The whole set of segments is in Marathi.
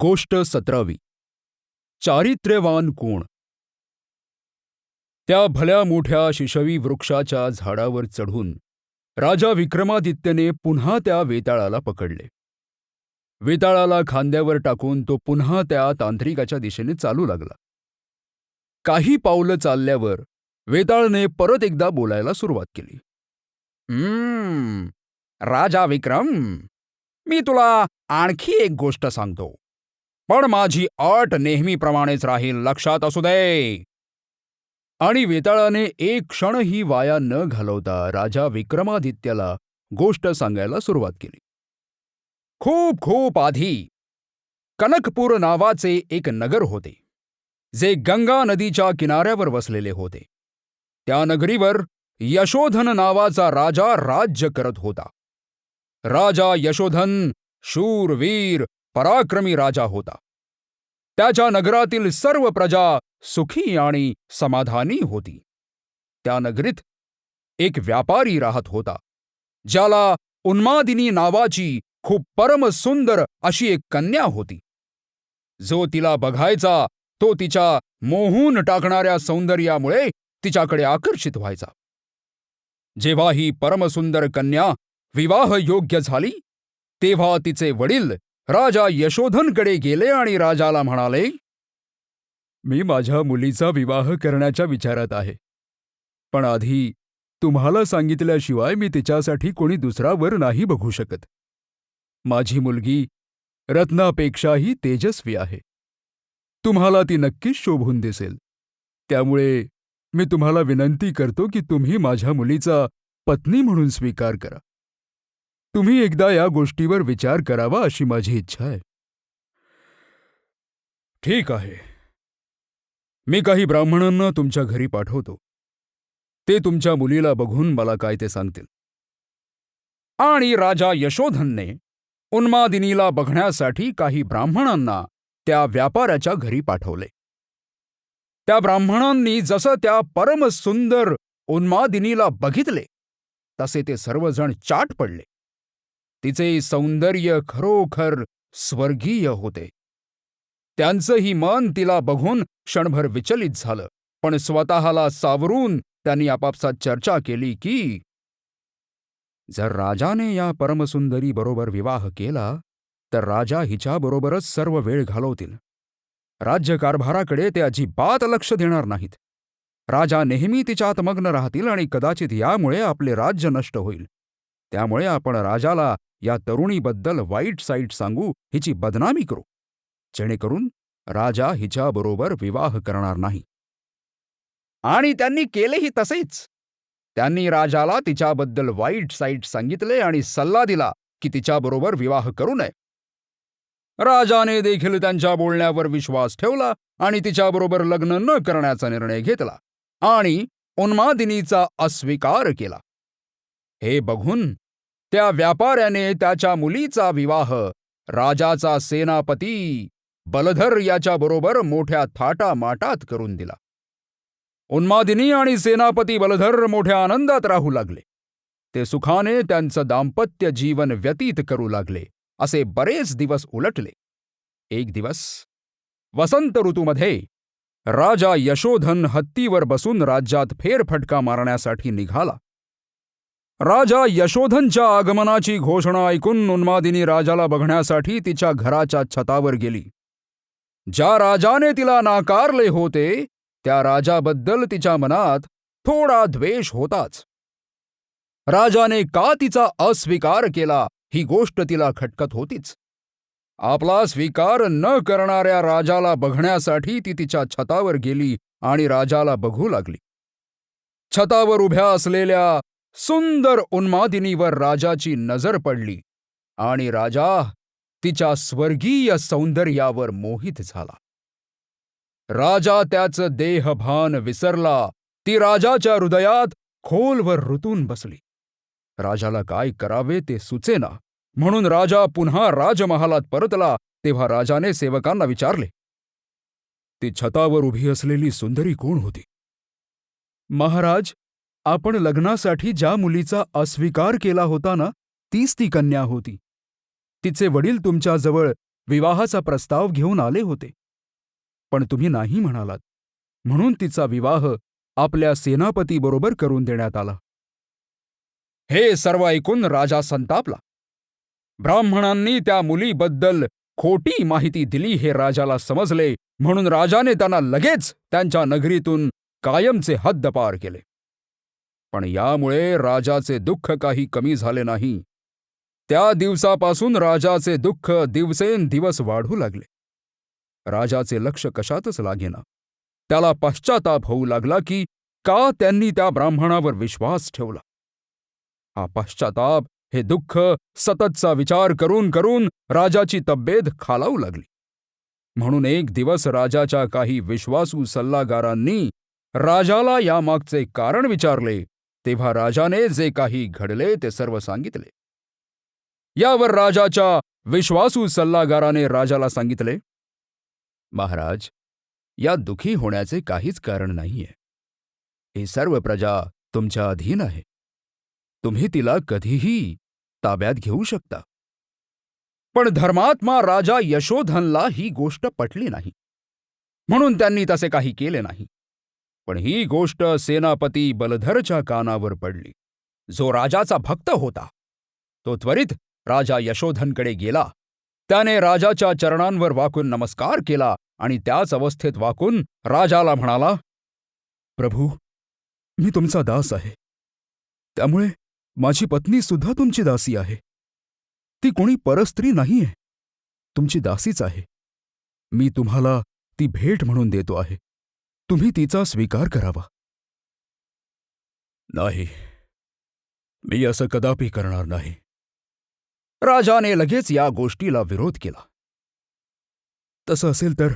गोष्ट सतरावी. चारित्र्यवान कोण? त्या भल्या मोठ्या शिशवी वृक्षाच्या झाडावर चढून राजा विक्रमादित्यने पुन्हा त्या वेताळाला पकडले. वेताळाला खांद्यावर टाकून तो पुन्हा त्या तांत्रिकाच्या दिशेने चालू लागला. काही पावलं चालल्यावर वेताळने परत एकदा बोलायला सुरुवात केली. "हम्म, राजा विक्रम मी तुला आणखी एक गोष्ट सांगतो. पण माझी अट नेहमीप्रमाणेच राहील लक्षात असू दे. आणि वेताळाने एक क्षणही वाया न घालवता राजा विक्रमादित्याला गोष्ट सांगायला सुरुवात केली. खूप खूप आधी कनकपूर नावाचे एक नगर होते जे गंगा नदीच्या किनाऱ्यावर वसलेले होते. त्या नगरीवर यशोधन नावाचा राजा राज्य करत होता. राजा यशोधन शूरवीर पराक्रमी राजा होता. त्याच्या नगरातील सर्व प्रजा सुखी आणि समाधानी होती. त्या नगरीत एक व्यापारी राहत होता ज्याला उन्मादिनी नावाची खूप परमसुंदर अशी एक कन्या होती. जो तिला बघायचा तो तिच्या मोहून टाकणाऱ्या सौंदर्यामुळे तिच्याकडे आकर्षित व्हायचा. जेव्हा ही परमसुंदर कन्या विवाह योग्य झाली तेव्हा तिचे वडील राजा यशोधनकडे गेले आणि राजाला म्हणाले मी माझ्या मुलीचा विवाह करण्याच्या विचारात आहे. पण आधी तुम्हाला सांगितल्याशिवाय मी तिच्यासाठी कोणी दुसरा वर नाही बघू शकत. माझी मुलगी रत्नापेक्षाही तेजस्वी आहे. तुम्हाला ती नक्कीच शोभून दिसेल. त्यामुळे मी तुम्हाला विनंती करतो की तुम्ही माझ्या मुलीचा पत्नी म्हणून स्वीकार करा. तुम्ही एकदा या गोष्टीवर विचार करावा अशी माझी इच्छा आहे. ठीक आहे. मी काही ब्राह्मणांना तुमच्या घरी पाठवतो. ते तुमच्या मुलीला बघून मला काय ते सांगतील. आणि राजा यशोधनने उन्मादिनीला बघण्यासाठी काही ब्राह्मणांना त्या व्यापाऱ्याच्या घरी पाठवले. त्या ब्राह्मणांनी जसं त्या परमसुंदर उन्मादिनीला बघितले तसे ते सर्वजण चाट पडले. तिचे सौंदर्य खरोखर स्वर्गीय होते. त्यांचंही मन तिला बघून क्षणभर विचलित झालं पण स्वतःला सावरून त्यांनी आपापसात चर्चा केली की जर राजाने या परमसुंदरी बरोबर विवाह केला तर राजा हिच्याबरोबरच सर्व वेळ घालवतील. राज्यकारभाराकडे ते अजिबात लक्ष देणार नाहीत. राजा नेहमी तिच्यात मग्न राहतील आणि कदाचित यामुळे आपले राज्य नष्ट होईल. त्यामुळे आपण राजाला या तरुणीबद्दल वाईट साईट सांगू हिची बदनामी करू. जेणेकरून राजा हिच्याबरोबर विवाह करणार नाही. आणि त्यांनी केलेही तसेच. त्यांनी राजाला तिच्याबद्दल वाईट साईट सांगितले आणि सल्ला दिला की तिच्याबरोबर विवाह करू नये. राजाने देखील त्यांच्या बोलण्यावर विश्वास ठेवला आणि तिच्याबरोबर लग्न न करण्याचा निर्णय घेतला आणि उन्मादिनीचा अस्वीकार केला. हे बघून त्या व्यापाऱ्याने त्याच्या मुलीचा विवाह राजाचा सेनापती बलधर याच्याबरोबर मोठ्या थाटामाटात करून दिला. उन्मादिनी आणि सेनापती बलधर मोठ्या आनंदात राहू लागले. ते सुखाने त्यांचं दाम्पत्य जीवन व्यतीत करू लागले. असे बरेच दिवस उलटले. एक दिवस वसंत ऋतूमध्ये राजा यशोधन हत्तीवर बसून राज्यात फेरफटका मारण्यासाठी निघाला. राजा यशोधनच्या आगमनाची घोषणा ऐकून उन्मादिनी राजाला बघण्यासाठी तिच्या घराच्या छतावर गेली. ज्या राजाने तिला नाकारले होते त्या राजाबद्दल तिच्या मनात थोडा द्वेष होताच. राजाने का तिचा अस्वीकार केला ही गोष्ट तिला खटकत होतीच. आपला स्वीकार न करणाऱ्या राजाला बघण्यासाठी ती तिच्या छतावर गेली आणि राजाला बघू लागली. छतावर उभ्या असलेल्या सुंदर उन्मादिनीवर राजाची नजर पडली आणि राजा तिच्या स्वर्गीय सौंदर्यावर मोहित झाला. राजा त्याचं देहभान विसरला ती राजाच्या हृदयात खोलवर ऋतून बसली. राजाला काय करावे ते सुचेना म्हणून राजा पुन्हा राजमहालात परतला तेव्हा राजाने सेवकांना विचारले. ती छतावर उभी असलेली सुंदरी कोण होती? महाराज आपण लग्नासाठी ज्या मुलीचा अस्वीकार केला होता ना तीच ती कन्या होती. तिचे वडील तुमच्याजवळ विवाहाचा प्रस्ताव घेऊन आले होते. पण तुम्ही नाही म्हणालात. म्हणून तिचा विवाह आपल्या सेनापतीबरोबर करून देण्यात आला. हे सर्व ऐकून राजा संतापला. ब्राह्मणांनी त्या मुलीबद्दल खोटी माहिती दिली हे राजाला समजले म्हणून राजाने त्यांना लगेच त्यांच्या नगरीतून कायमचे हद्दपार केले. पण यामुळे राजाचे दुःख काही कमी झाले नाही. त्या दिवसापासून राजाचे दुःख दिवसेंदिवस वाढू लागले. राजाचे लक्ष कशातच लागेना. त्याला पश्चाताप होऊ लागला की का त्यांनी त्या ब्राह्मणावर विश्वास ठेवला? हा पश्चाताप हे दुःख सततचा विचार करून करून राजाची तब्येत खालावू लागली. म्हणून एक दिवस राजाच्या काही विश्वासू सल्लागारांनी राजाला यामागचे कारण विचारले तेव्हा राजाने जे काही घडले, ते सर्व सांगितले. यावर राजाच्या विश्वासू सल्लागाराने राजाला सांगितले, महाराज, या दुखी होण्याचे काहीच कारण नाहीये. ही सर्व प्रजा तुमच्या अधीन आहे. तुम्ही तिला कधीही ताब्यात घेऊ शकता. पण धर्मात्मा राजा यशोधनला ही गोष्ट पटली नाही. म्हणून त्यांनी तसे काही केले नाही. पण ही गोष्ट सेनापती बलधरच्या कानावर पडली. जो राजाचा भक्त होता तो त्वरित राजा यशोधनकडे गेला. त्याने राजाच्या चरणांवर वाकून नमस्कार केला आणि त्याच अवस्थेत वाकून राजाला म्हणाला प्रभू मी तुमचा दास आहे. त्यामुळे माझी पत्नी सुद्धा तुमची दासी आहे. ती कोणी परस्त्री नाहीये. तुमची दासीच आहे. मी तुम्हाला ती भेट म्हणून देतो आहे. तुम्ही तिचा स्वीकार करावा. नाही. मी असं कदापि करणार नाही. राजाने लगेच या गोष्टीला विरोध केला. तसं असेल तर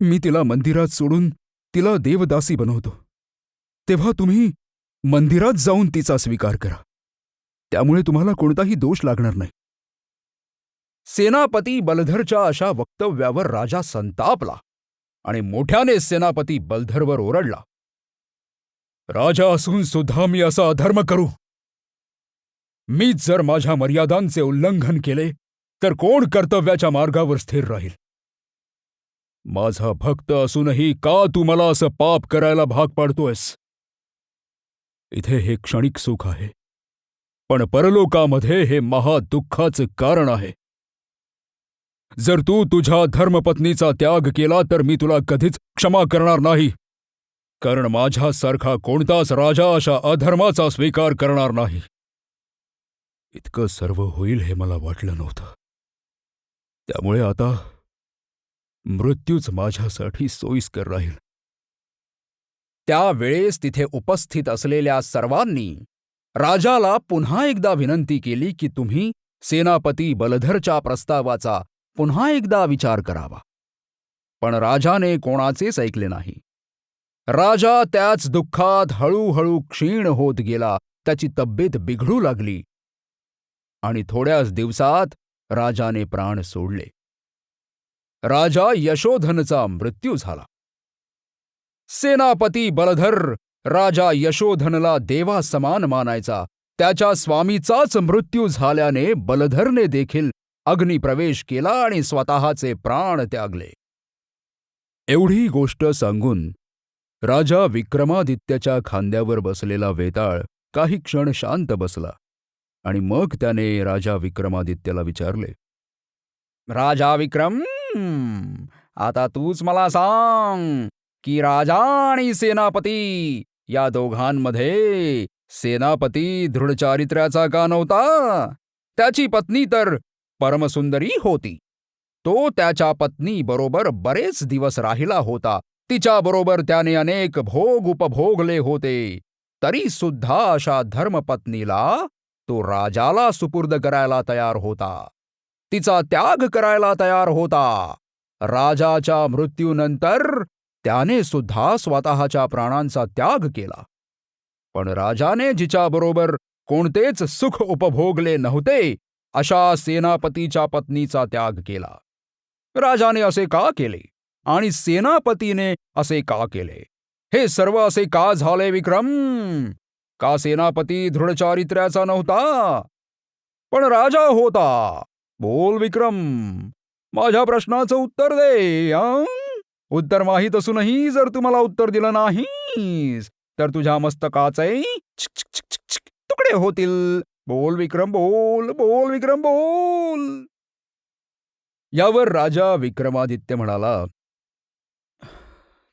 मी तिला मंदिरात सोडून तिला देवदासी बनवतो. तेव्हा तुम्ही मंदिरात जाऊन तिचा स्वीकार करा. त्यामुळे तुम्हाला कोणताही दोष लागणार नाही. सेनापती बलधरच्या अशा वक्तव्यावर राजा संतापला. आणि मोठ्याने सेनापती बलधरवर ओरडला राजा असून सुद्धा मी असा अधर्म करू. मीच जर माझ्या मर्यादांचे उल्लंघन केले तर कोण कर्तव्याच्या मार्गावर स्थिर राहील? माझा भक्त असूनही का तू मला असं पाप करायला भाग पाडतोयस? इथे हे क्षणिक सुख आहे पण परलोकामध्ये हे महादुःखाचं कारण आहे. जर तू तुझ्या धर्मपत्नीचा त्याग केला तर मी तुला कधीच क्षमा करणार नाही. कारण माझ्यासारखा कोणताच राजा अशा अधर्माचा स्वीकार करणार नाही. इतकं सर्व होईल हे मला वाटलं नव्हतं. त्यामुळे आता मृत्यूच माझ्यासाठी सोयीस्कर राहील. त्यावेळेस तिथे उपस्थित असलेल्या सर्वांनी राजाला पुन्हा एकदा विनंती केली की तुम्ही सेनापती बलधरच्या प्रस्तावाचा पुन्हा एकदा विचार करावा. पण राजाने कोणाचेच ऐकले नाही. राजा त्याच दुःखात हळूहळू क्षीण होत गेला त्याची तब्येत बिघडू लागली. आणि थोड्याच दिवसात राजाने प्राण सोडले. राजा यशोधनचा मृत्यू झाला. सेनापती बलधर राजा यशोधनला देवा समान मानायचा त्याच्या स्वामीचाच मृत्यू झाल्याने बलधरने देखील अग्निप्रवेश केला आणि स्वतःचे प्राण त्यागले. एवढी गोष्ट सांगून राजा विक्रमादित्याच्या खांद्यावर बसलेला वेताळ काही क्षण शांत बसला आणि मग त्याने राजा विक्रमादित्याला विचारले राजा विक्रम आता तूच मला सांग की राजा आणि सेनापती या दोघांमध्ये सेनापती दृढचारित्र्याचा का नव्हता? त्याची पत्नी तर परमसुंदरी होती. तो त्याच्या पत्नी बरोबर बरेच दिवस राहिला होता. तिच्याबरोबर त्याने अनेक भोग उपभोगले होते. तरी सुद्धा अशा धर्मपत्नीला तो राजाला सुपूर्द करायला तयार होता. तिचा त्याग करायला तयार होता. राजाच्या मृत्यूनंतर त्याने सुद्धा स्वतःच्या प्राणांचा त्याग केला. पण राजाने जिच्याबरोबर कोणतेच सुख उपभोगले नव्हते अशा सेनापतीच्या पत्नीचा त्याग केला. राजाने असे का केले? आणि सेनापतीने असे का केले? हे सर्व असे का झाले विक्रम? का सेनापती दृढचारित्र्याचा नव्हता? पण राजा होता. बोल विक्रम. माझ्या प्रश्नाचं उत्तर दे हं? उत्तर माहीत असूनही जर तू मला उत्तर दिलं नाहीस तर तुझ्या मस्तकाचे छिक छिक छिक छिक छिक तुकडे होतील. बोल विक्रम बोल बोल विक्रम बोल. यावर राजा विक्रमादित्य म्हणाला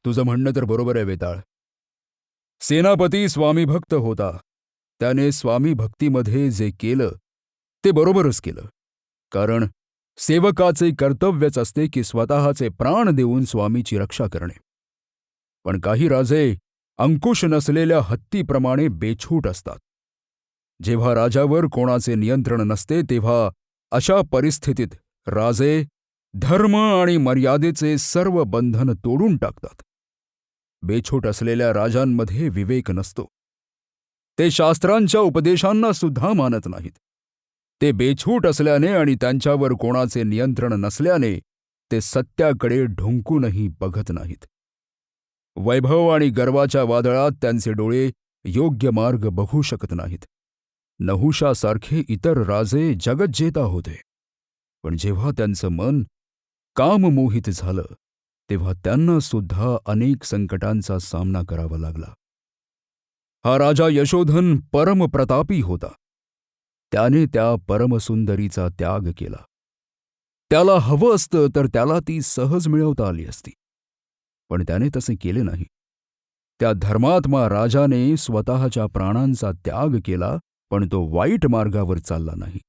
तुझं म्हणणं तर बरोबर आहे वेताळ. सेनापती स्वामी भक्त होता. त्याने स्वामी भक्तीमध्ये जे केलं ते बरोबरच केलं. कारण सेवकाचे कर्तव्यच असते की स्वतःचे प्राण देऊन स्वामीची रक्षा करणे. पण काही राजे अंकुश नसलेल्या हत्तीप्रमाणे बेछूट असतात. जेव्हा राजावर कोणाचे नियंत्रण नसते तेव्हा अशा परिस्थितीत राजे धर्म आणि मर्यादेचे सर्व बंधन तोडून टाकतात. बेछूट असलेल्या राजांमध्ये विवेक नसतो. ते शास्त्रांच्या उपदेशांना सुद्धा मानत नाहीत. ते बेछूट असल्याने आणि त्यांच्यावर कोणाचे नियंत्रण नसल्याने ते सत्याकडे ढुंकूनही बघत नाहीत. वैभव आणि गर्वाच्या वादळात त्यांचे डोळे योग्य मार्ग बघू शकत नाहीत. नहुषासारखे इतर राजे जगज्जेता होते. पण जेव्हा त्यांचं मन काममोहित झालं तेव्हा त्यांना सुद्धा अनेक संकटांचा सामना करावा लागला. हा राजा यशोधन परमप्रतापी होता. त्याने त्या परमसुंदरीचा त्याग केला. त्याला हवं असतं तर त्याला ती सहज मिळवता आली असती. पण त्याने तसे केले नाही. त्या धर्मात्मा राजाने स्वतःच्या प्राणांचा त्याग केला पण तो वाईट मार्गावर चालला नाही.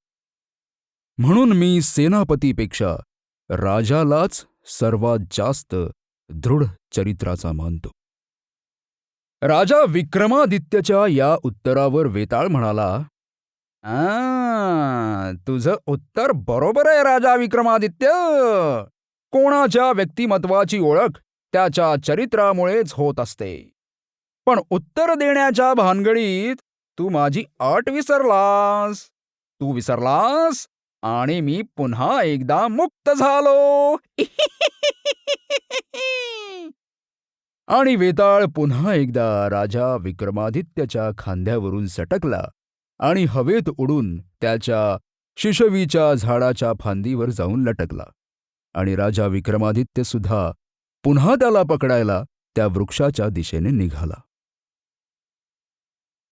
म्हणून मी सेनापतीपेक्षा राजालाच सर्वात जास्त दृढ चरित्राचा मानतो. राजा विक्रमादित्यच्या या उत्तरावर वेताळ म्हणाला "आ, तुझं उत्तर बरोबर आहे राजा विक्रमादित्य. कोणाच्या व्यक्तिमत्वाची ओळख त्याच्या चरित्रामुळेच होत असते. पण उत्तर देण्याच्या भानगडीत तू माझी अट विसरलास. तू विसरलास आणि मी पुन्हा एकदा मुक्त झालो. आणि वेताळ पुन्हा एकदा राजा विक्रमादित्यच्या खांद्यावरून सटकला आणि हवेत उडून त्याच्या शिशवीच्या झाडाच्या फांदीवर जाऊन लटकला. आणि राजा विक्रमादित्य सुद्धा पुन्हा त्याला पकडायला त्या वृक्षाच्या दिशेने निघाला.